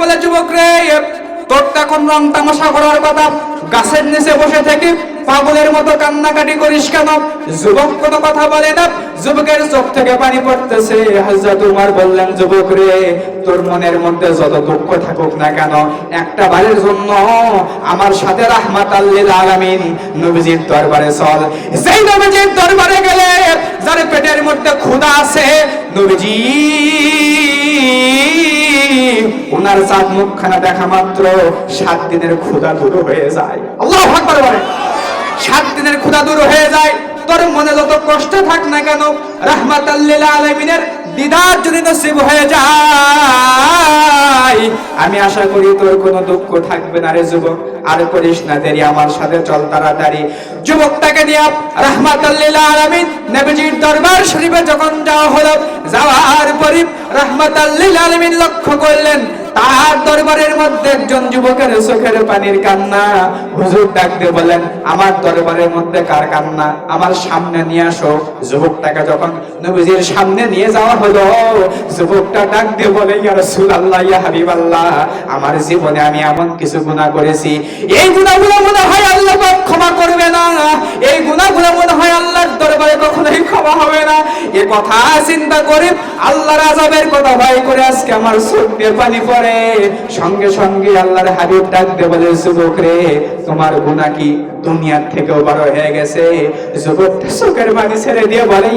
বলে, যুবক রে তোর তো এখন রং তামাশা করার কথা গাছের নিচে বসে থেকে পাগলের মতো কান্নাকাটি করিস কেন? যুবক কথা বলে না। যুবকের চোখ থেকে পানি পড়তেছে। বললেন, যুবক রে, তোর মনের মধ্যে যত দুঃখ থাকুক না কেন, একটা বারের জন্য আমার সাথে রাহমাত আল্লিল আলামিন, নবীজির দরবারে চল। সেই নবীজির দরবারে গেলে যার পেটের মধ্যে ক্ষুধা আছে, নবীজি ওনার চাঁদ মুখখানা দেখা মাত্র সাত দিনের দূর হয়ে যায়। আল্লাহ সাত দিনের দূর হয়ে যায়। তোর মনে যত কষ্ট থাক না কেন দিদার যদি নসিব হয়ে যায়, আমি আশা করি তোর কোনো দুঃখ থাকবে না রে যুবক। আর করিস না দেরি, আমার সাথে চল তাড়াতাড়ি। যুবকটাকে নিয়ে রাহমাত আলমিন নবীজির দরবার শরীফে যখন যাওয়া হলো, যাওয়ার পরে রাহমাত আলমিন লক্ষ্য করলেন তার দরবারের মধ্যে একজন যুবকের চোখের পানির কান্না। হুজুর ডাক দিয়ে বলেন আমার দরবারের মধ্যে কার কান্না? আমার সামনে নিয়ে আসো। যুবকটাকে যখন নবীজির সামনে নিয়ে যাওয়া হলো, যুবকটা ডাক দিয়ে বলে, ইয়া আমার জীবনে আমি এমন কিছু গুনাহ করেছি। এই গুনাহগুলো মনে হয় হবে না। এ কথা চিন্তা করে আল্লাহর আযাবের কথা ভয় করে আজকে আমার পানি সঙ্গে সঙ্গে আল্লাহর হাবিব বলে, যুবক রে, তোমার গুনাহ কি দুনিয়ার থেকেও বড় হয়ে গেছে? যুবক ছেড়ে দিয়ে বলে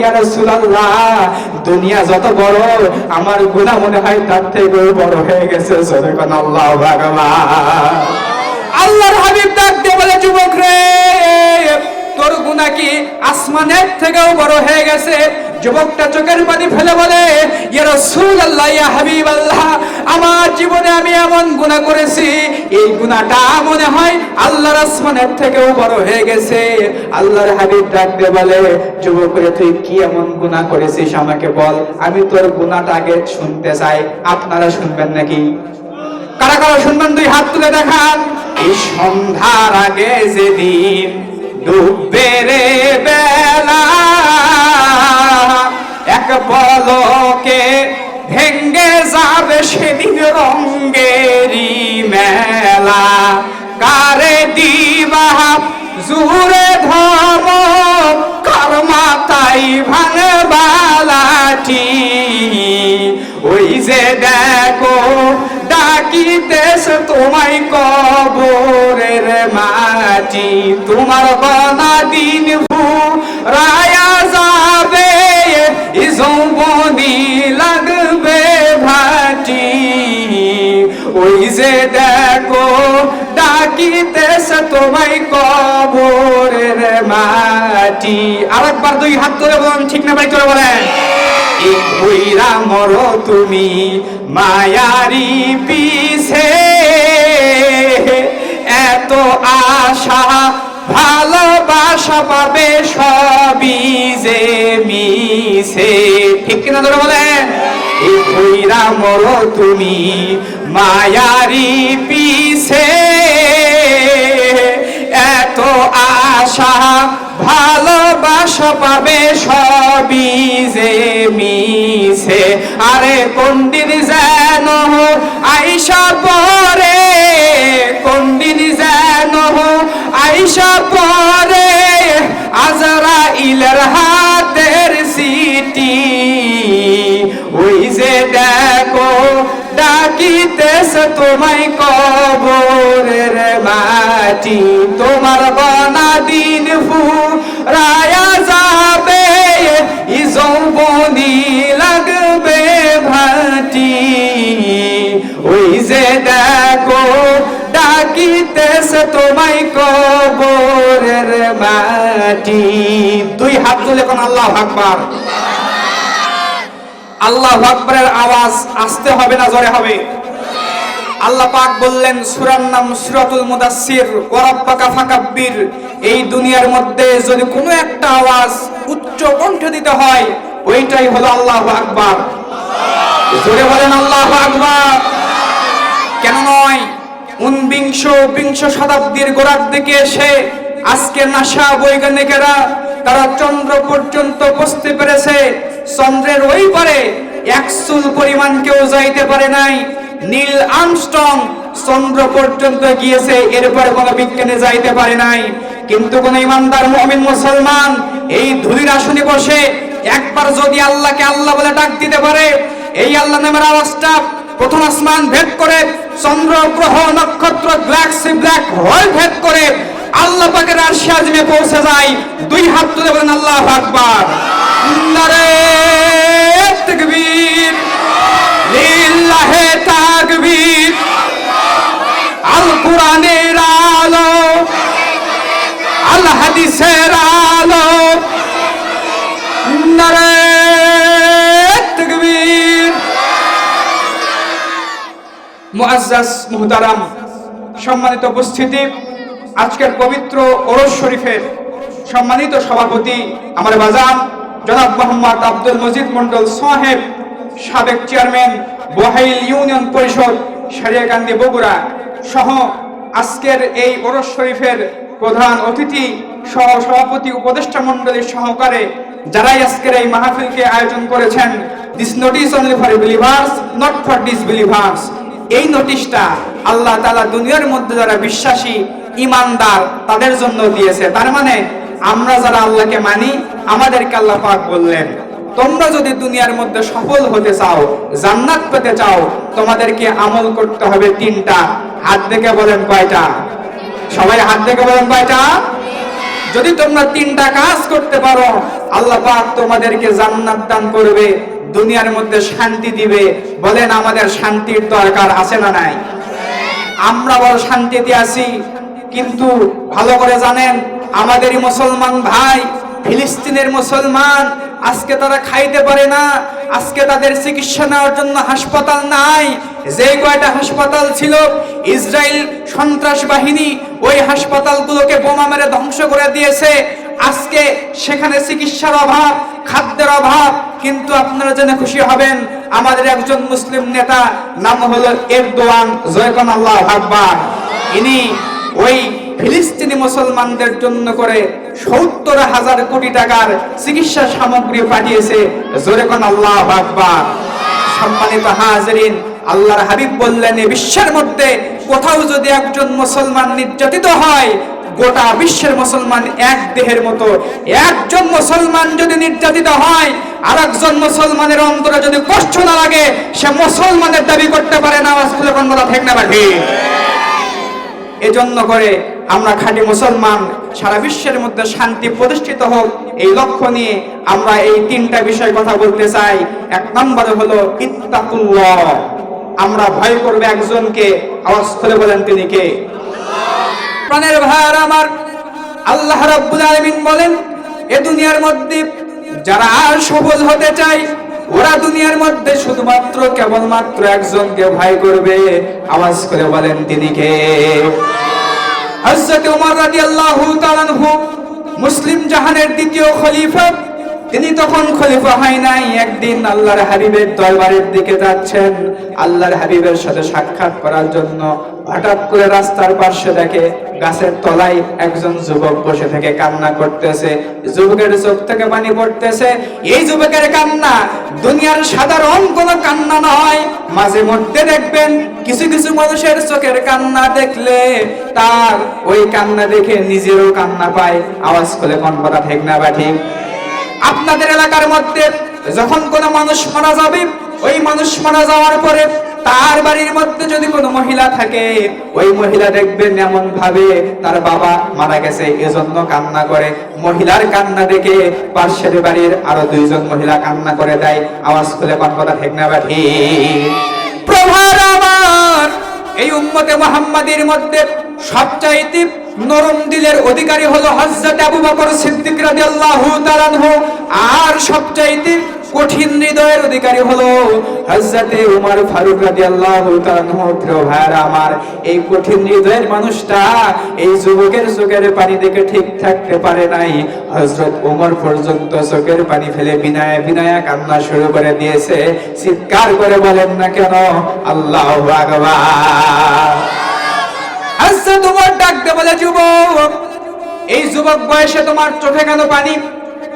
দুনিয়া যত বড়, আমার গুনাহ মনে হয় তার থেকেও বড় হয়ে গেছে। আল্লাহ ভগবান। আল্লাহর হাবিব ডাক দিয়ে বলে, যুবক রে তোর গুনাহ কি আসমানের থেকেও বড় হয়ে গেছে? যুবকটা চোখের পানি ফেলে বলে আমার জীবনে আমি এমন গুনাহ করেছি। এই গুনাহটা মনে হয় আল্লাহর আসমানের থেকেও বড় হয়ে গেছে। আল্লাহর হাবিব ডাক দিয়ে বলে, যুবক তুই কি এমন গুনাহ করেছিস আমাকে বল? আমি তোর গুনাহটা আগে শুনতে চাই। আপনারা শুনবেন নাকি? কারা কারা শুনবেন? দুই হাত তুলে দেখান। এই সন্ধ্যার আগে যেদিন যে দেখো, ডাকিতেছ তোমায় কবরের মাটি। তোমার গনা দিন ভু, রায়া যাবে ই যৌবনি লাগবে ভাটি। ওই যে দেখো, ডাকিতেছ তোমায় কবরের মাটি। আরেকবার দুই হাত ধরে বলেন, ঠিক না ভাই করে বলেন। মর তুমি, মায়ারি পিছে। এত আশা, ভালোবাসা পাবে সবই যে মিছে। ঠিক কিনা ধরে বলেন? এই মর তুমি, মায়ারি পিছে। এত আশা ভালোবাসা পাবে সবই যে মিছে। আরে কোনদিন যেন আইসা পরে, কোনদিন যেন আইসা পরে আজরা ইলের হাতের সিটি। ওই যে দেখো, ডাকিতেছ তোমায় কবরের মাটি। তোমার বনা দিন ফু রায়া তোমায় কবরের মাটি। দুই হাত তুলে কোন আল্লাহ আকবার। আল্লাহ আকবরের আওয়াজ আসতে হবে না জোরে হবে? আল্লাহ পাক বললেন, সূরার নাম সূরাতুল ফাকাব্বির। এই দুনিয়ার মধ্যে যদি কোনো একটা আওয়াজ উচ্চ কণ্ঠ দিতে হয়, ওইটাই হলো আল্লাহ আকবার। জোরে বলেন আল্লাহু আকবার। উনবিংশ বিংশ শতাব্দীর গোড়ার দিকে এসে আজকে নাসা বৈজ্ঞানিকেরা তারা চন্দ্র পর্যন্ত বসতে পেরেছে, চন্দ্রের ওই পারে এক চুল পরিমাণ কেউ যাইতে পারে নাই। নীল আর্মস্ট্রং চন্দ্র পর্যন্ত গিয়েছে, এরপরে কোনো বিজ্ঞানে যাইতে পারে নাই। কিন্তু কোন ইমানদার মুমিন মুসলমান এই ধুলির আসনে বসে একবার যদি আল্লাহকে আল্লাহ বলে ডাক দিতে পারে, এই আল্লাহ নামের আওয়াজটা প্রথম আসমান ভেদ করে চন্দ্র, গ্রহ, নক্ষত্র গ্যালাক্সি ব্ল্যাক হোল ভেদ করে আল্লাহ পাকের আরশে পৌঁছে যায়। দুই হাত তুলে বলেন, আল্লাহ আকবার। মুআজ্জাজ মুহতারাম সম্মানিত উপস্থিতি, আজকের পবিত্র ওরস শরীফের সম্মানিত সভাপতি আমার বাজান, জনাব মোহাম্মদ আব্দুল মজিদ মন্ডল সাহেব, সাবেক চেয়ারম্যান বহাইল ইউনিয়ন পরিষদ, সারিয়াকান্দি বগুড়া সহ আজকের এই ওরস শরীফের প্রধান অতিথি সহ সভাপতি উপদেষ্টা মন্ডলীর সহকারে যারাই আজকের এই মাহফিলকে আয়োজন করেছেন this notice only for believers not for disbelievers এই নোটিশটা আল্লাহ তাআলা দুনিয়ার মধ্যে যারা বিশ্বাসী, ইমানদার, তাদের জন্য দিয়েছে। তার মানে আমরা যারা আল্লাহকে মানি, আমাদেরকে আল্লাহ পাক বললেন, তোমরা যদি দুনিয়ার মধ্যে সফল হতে চাও, জান্নাত পেতে চাও, তোমাদেরকে আমল করতে হবে তিনটা। হাত দেখে বলেন কয়টা? সবাই হাত দেখে বলেন কয়টা? যদি তোমরা তিনটা কাজ করতে পারো, আল্লাহ পাক তোমাদেরকে জান্নাত দান করবে। দুনিয়ার মধ্যে শান্তি দিবে। বলেন, আমাদের শান্তির দরকার আছে না নাই? আমরা বড় শান্তিতে আছি, কিন্তু ভালো করে জানেন, আমাদেরই মুসলমান ভাই ফিলিস্তিনের মুসলমান, আজকে তারা খাইতে পারে না, আজকে তাদের চিকিৎসা নেওয়ার জন্য হাসপাতাল নাই। যে কয়টা হাসপাতাল ছিল, ইসরায়েল সন্ত্রাস বাহিনী ওই হাসপাতালগুলোকে বোমা মেরে ধ্বংস করে দিয়েছে। আজকে সেখানে চিকিৎসার অভাব, খাদ্যের অভাব, কিন্তু আপনারা জেনে খুশি হবেন, আমাদের একজন মুসলিম নেতা নাম হলো এরদোয়ান জয়কন আল্লাহ আকবার। ইনি ওই ফিলিস্তিনি মুসলমানদের জন্য করে সত্তর হাজার কোটি টাকার চিকিৎসা সামগ্রী পাঠিয়েছে জোরেকন আল্লাহ আকবার। সম্মানিত হাজরিন, আল্লাহর হাবিব বললেন বিশ্বের মধ্যে কোথাও যদি একজন মুসলমান নির্যাতিত হয়, গোটা বিশ্বের মুসলমান এক দেহের মতো। একজন মুসলমান যদি নির্যাতিত হয় আর একজন মুসলমানের অন্তরে যদি কষ্ট না লাগে, সে মুসলমানের দাবি করতে পারে না, আওয়াজ খুলে কোন কথা ঠিক না বাকি এজন্য করে আমরা খাঁটি মুসলমান, সারা বিশ্বের মধ্যে শান্তি প্রতিষ্ঠিত হোক, এই লক্ষ্য নিয়ে আমরা এই তিনটা বিষয় কথা বলতে চাই। এক নম্বরে হলো ইত্তাকুল্লাহ। আমরা ভয় করবে একজনকে। আওয়াজ খুলে বলেন তিনি কে? প্রাণের ভাইয়ার আমার। আল্লাহ রাব্বুল আলামিন বলেন, এ দুনিয়ার মধ্যে যারা সফল হতে চায়, ওরা দুনিয়ার মধ্যে শুধুমাত্র কেবলমাত্র একজনকে ভয় করবে। আওয়াজ করে বলেন তিনি কে? হযরত ওমর রাদিয়াল্লাহু তাআলা মুসলিম জাহানের দ্বিতীয় খলিফা। তিনি তখন খলিফা হয় নাই। একদিন আল্লাহর হাবিবের দরবারের দিকে যাচ্ছেন। আল্লাহর হাবিবের সাথে সাক্ষাৎ করার জন্য হঠাৎ করে রাস্তার পার্শ্বে দেখে গাছের তলায় একজন যুবক বসে থেকে কান্না করতেছে। যুবকের চোখ থেকে পানি পড়তেছে। এই যুবকের কান্না দুনিয়ার সাধারণ কোনো কান্না নয়। মাঝে মধ্যে দেখবেন কিছু কিছু মানুষের চোখের কান্না দেখলে তার ওই কান্না দেখে নিজেরও কান্না পায়। আওয়াজ করে কোন কথা ঠিক বা ঠিক। আপনাদের এলাকার মধ্যে যখন কোনো মানুষ মারা যাবে, ওই মানুষ মারা যাওয়ার পরে তার বাড়ির মধ্যে যদি কোনো মহিলা থাকে, ওই মহিলা দেখবেন এমন ভাবে তার বাবা মারা গেছে, এজন্য কান্না করে। মহিলার কান্না দেখে পার্শ্বের বাড়ির আরও দুইজন মহিলা কান্না করে দেয়। আওয়াজ খুলে কোন কথা ঠিক না বা ঠিক? প্রভার আমার, এই উম্মতে মুহাম্মাদের মধ্যে সবচাইতে নরম দিলের অধিকারী হলো হযরত আবু বকর সিদ্দিক রাদিয়াল্লাহু তাআলা আনহু। আর সবচাইতে কঠিন হৃদয়ের অধিকারী হলো হযরতে উমর ফারুক রাদিয়াল্লাহু তাআলা আনহু। প্রিয় ভাইরা আমার, এই কঠিন হৃদয়ের মানুষটা এই যুবকের চোখের পানি দেখে ঠিক থাকতে পারে নাই। হযরত উমর পর্যন্ত চোখের পানি ফেলে বিনায় বিনায়া কান্না শুরু করে দিয়েছে। চিৎকার করে বলেন না কেন? আল্লাহু আকবার। আচ্ছা তোমার ডাকতে বলে যুবক। এই যুবক বয়সে তোমার চোখে গেল পানি।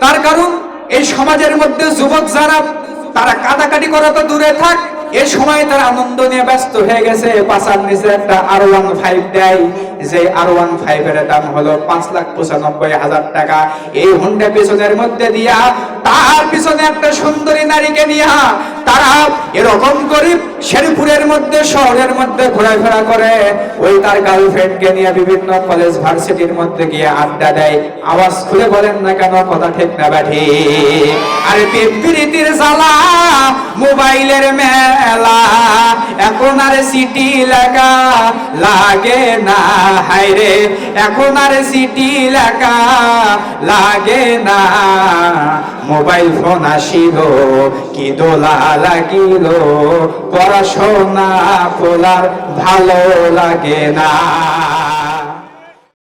তার কারণ, এই সমাজের মধ্যে যুবক যারা, তারা কাটাকাটি করা তো দূরে থাক। এ সময় তারা আনন্দ নিয়ে ব্যস্ত হয়ে গেছে। পাশার নিচে একটা আর ওয়ান ফাইভ দেয়। যে আর ওয়ান ফাইভ এর দাম হলো পাঁচ লাখ পঁচানব্বই হাজার টাকা। এই হুন্ডা পিছনের মধ্যে দিয়া তার পিছনে একটা সুন্দরী নারীকে নিয়া তারা এরকম গরিব শেরপুরের মধ্যে, শহরের মধ্যে ঘোরাফেরা করে। ওই তার গার্লফ্রেন্ডকে নিয়ে বিভিন্ন কলেজ ভার্সিটির মধ্যে গিয়ে আড্ডা দেয়। আওয়াজ খুলে বলেন না কেন, কথা ঠিক না ব্যাঠি আরে পিপিরিতির জ্বালা, মোবাইলের মেলা, এখন আর সিটি লাগা লাগে না। হায়রে এখন আর সিটি লেখা লাগে না। মোবাইল ফোন আসিল, কি দোলা লাগিল, পড়াশোনা পোলার ভালো লাগে না।